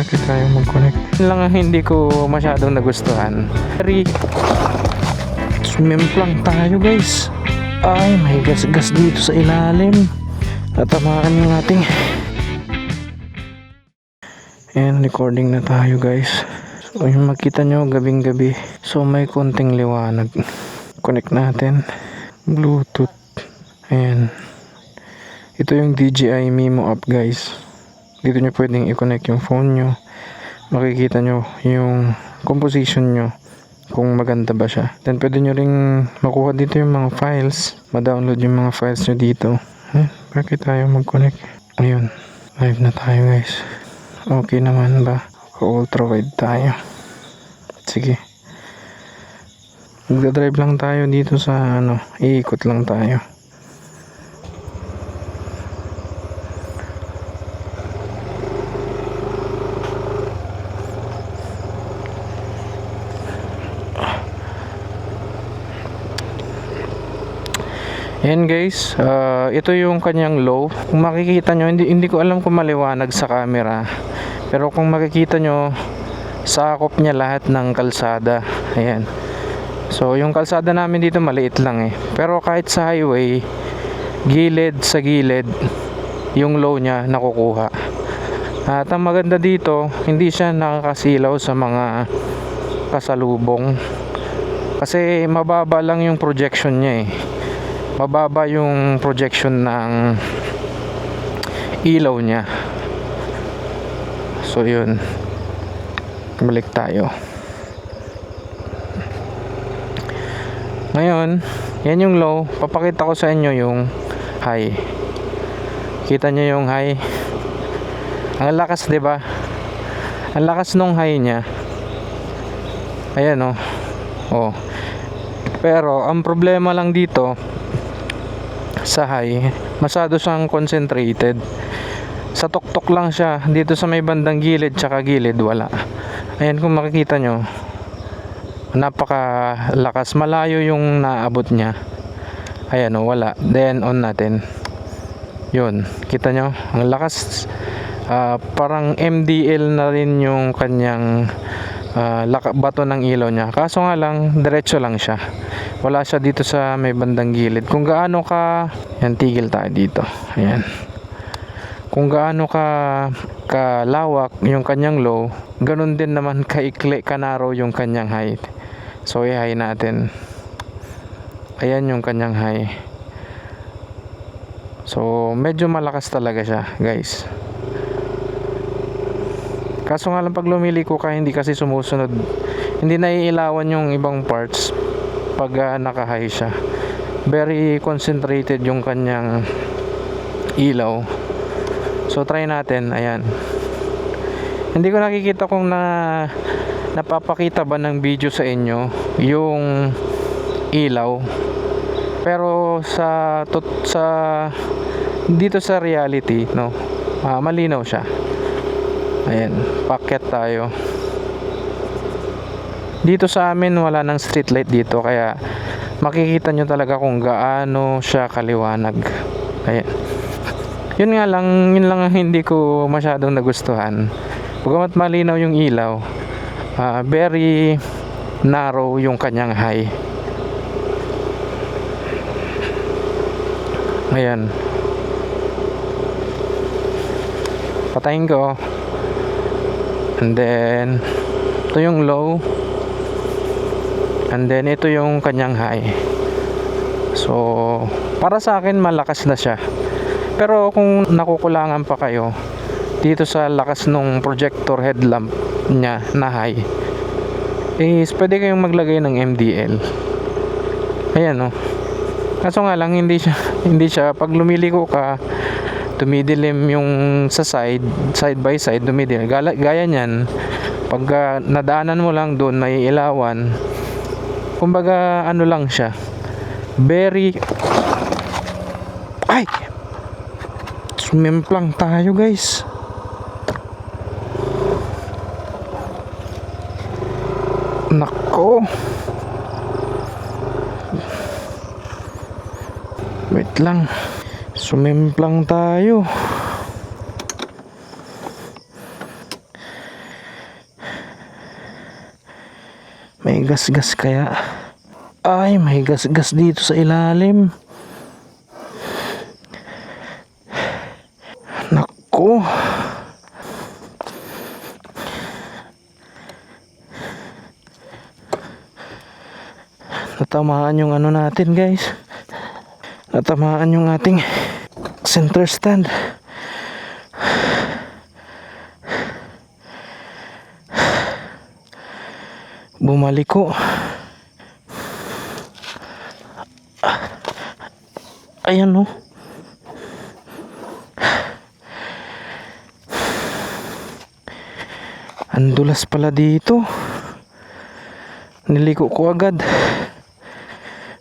bakit tayo mag-connect? Yun lang ang hindi ko masyadong nagustuhan. Very sumimplang tayo guys. Ay, may gas-gas dito sa ilalim. Tatamaan yung ating Ayan, recording na tayo guys. So, yung makita nyo gabing gabi. So, may konting liwanag. Connect natin. Bluetooth. Ayan. Ito yung DJI Mimo app guys. Dito nyo pwedeng i-connect yung phone nyo. Makikita nyo yung composition nyo kung maganda ba siya. Then pwede nyo ring makuha dito yung mga files. Ma-download yung mga files nyo dito. Eh, bakit tayo mag-connect? Ayun. Live na tayo guys. Okay naman ba? Ultra wide tayo. Sige. Magdadrive lang tayo dito sa ano, iikot lang tayo. Yan guys, ah, ito yung kanyang low. Kung makikita nyo, hindi, hindi ko alam kung maliwanag sa camera. Pero kung makikita nyo, sakop niya lahat ng kalsada. Ayan. So yung kalsada namin dito maliit lang eh. Pero kahit sa highway, gilid sa gilid, yung low niya nakukuha. At ang maganda dito, hindi siya nakakasilaw sa mga kasalubong. Kasi mababa lang yung projection niya eh mababa yung projection ng ilaw niya. So yun. Balik tayo. Ngayon yan yung low. Papakita ko sa inyo yung high. Kita nyo yung high? Ang lakas ba? Ang lakas nung high niya. Ayan oh. Oh. Pero ang problema lang dito sa high. Masyado siyang concentrated. Sa tuktok lang siya. Dito sa may bandang gilid tsaka gilid wala. Ayan kung makikita nyo napaka lakas malayo yung naabot niya. Ayan o wala. Then on natin. Yun. Kita nyo? Ang lakas. Ah, parang MDL na rin yung kanyang laka- bato ng ilaw niya. Kaso nga lang diretso lang siya wala siya dito sa may bandang gilid. Kung gaano ka yan tigil tayo dito. Ayan. Kung gaano ka kalawak yung kanyang low ganun din naman kaikli kanaro yung kanyang height. So i-high natin. Ayan yung kanyang high. So medyo malakas talaga siya guys. Kaso nga lang pag lumiliko ka hindi kasi sumusunod. Hindi naiilawan yung ibang parts pag uh, naka-high siya. Very concentrated yung kanyang ilaw. So try natin. Ayan. Hindi ko nakikita kung na napapakita ba ng video sa inyo yung ilaw. Pero sa tot, sa dito sa reality no ah, malinaw siya. Ayan. Packet tayo dito sa amin wala nang street light dito kaya makikita nyo talaga kung gaano siya kaliwanag. Ayan yun nga lang yun lang ang hindi ko masyadong nagustuhan. Bagamat malinaw yung ilaw ah, very narrow yung kanyang high. Ayan. Patayin ko. And then ito yung low and then ito yung kanyang high. So para sa akin malakas na siya. Pero kung nakukulangan pa kayo dito sa lakas nung projector headlamp niya na high is pwede kayong maglagay ng MDL ayan o kaso nga lang hindi siya hindi siya pag lumiliko ka tumidilim yung sa side side by side tumidilim gaya, gaya niyan pag ah, nadaanan mo lang doon may ilawan kumbaga ano lang siya. Very ay! Sumimplang tayo guys. Nako. Wait lang. Sumimplang tayo May gas-gas kaya. Ay, may gas-gas dito sa ilalim. Nako. Natamaan yung ano natin guys. Natamaan yung ating center stand. Bumaliko. Ayan oh. Ang pala dito. Niliko ko agad.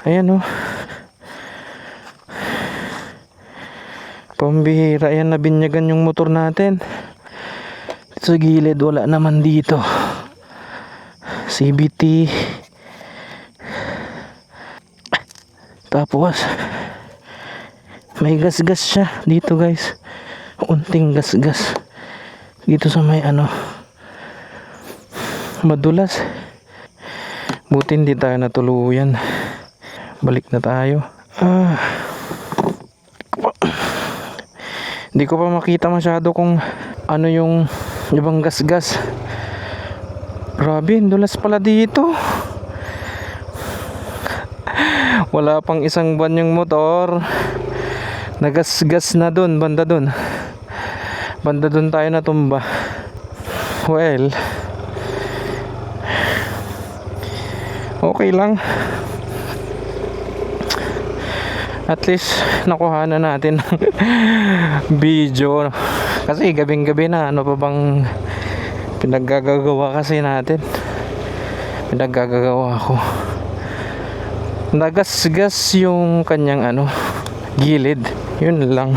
Ayan oh. Pambihira yan nabinyagan yung motor natin. Sa gilid wala naman dito. CBT. Tapos may gas-gas siya dito guys. Unting gas-gas. Dito sa may ano madulas. Buti hindi tayo natuluyan. Balik na tayo. Ah. Hindi ko pa makita masyado kung ano yung ibang gas-gas. Grabe, dulas pala dito. Wala pang isang buwan yung motor. Nagasgas na dun, banda dun. Banda dun tayo natumba. Well, okay lang. At least nakuha na natin ng video. Kasi gabing gabi na ano pa bang pinaggagawa kasi natin. Pinaggagawa ko. Nagasgas yung kanyang ano gilid. Yun lang.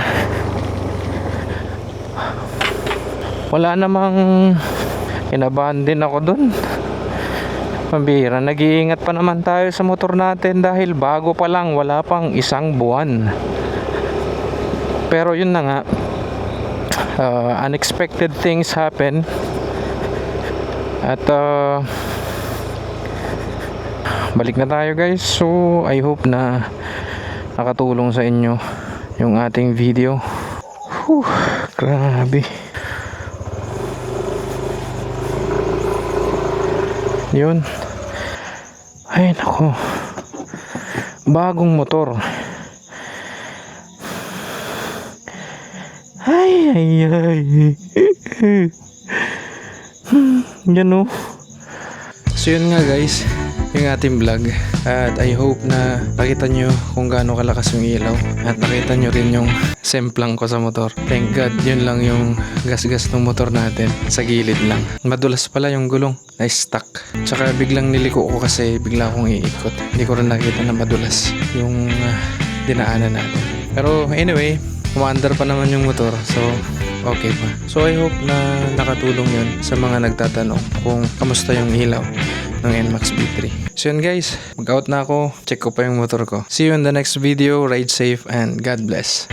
Wala namang kinabahan din ako dun. Pambira, nag-iingat pa naman tayo sa motor natin dahil bago pa lang, wala pang isang buwan. Pero yun na nga, uh, unexpected things happen. At uh, balik na tayo guys. So, I hope na nakatulong sa inyo yung ating video. Whew, grabe. Yun. Ay, nako. Bagong motor. Ay, ay, ay. Yan o. So yun nga guys, yung ating vlog. At I hope na nakita nyo kung gaano kalakas yung ilaw. At nakita nyo rin yung semplang ko sa motor. Thank God, yun lang yung gas-gas ng motor natin. Sa gilid lang. Madulas pala yung gulong. Na-stuck. Tsaka biglang niliko ko kasi bigla akong iikot. Hindi ko rin nakita na madulas yung ah, dinaanan natin. Pero anyway, umaandar pa naman yung motor. So, okay pa. So, I hope na nakatulong yun sa mga nagtatanong kung kamusta yung ilaw ng NMAX B3. So yun guys, mag-out na ako. Check ko pa yung motor ko. See you in the next video. Ride safe and God bless.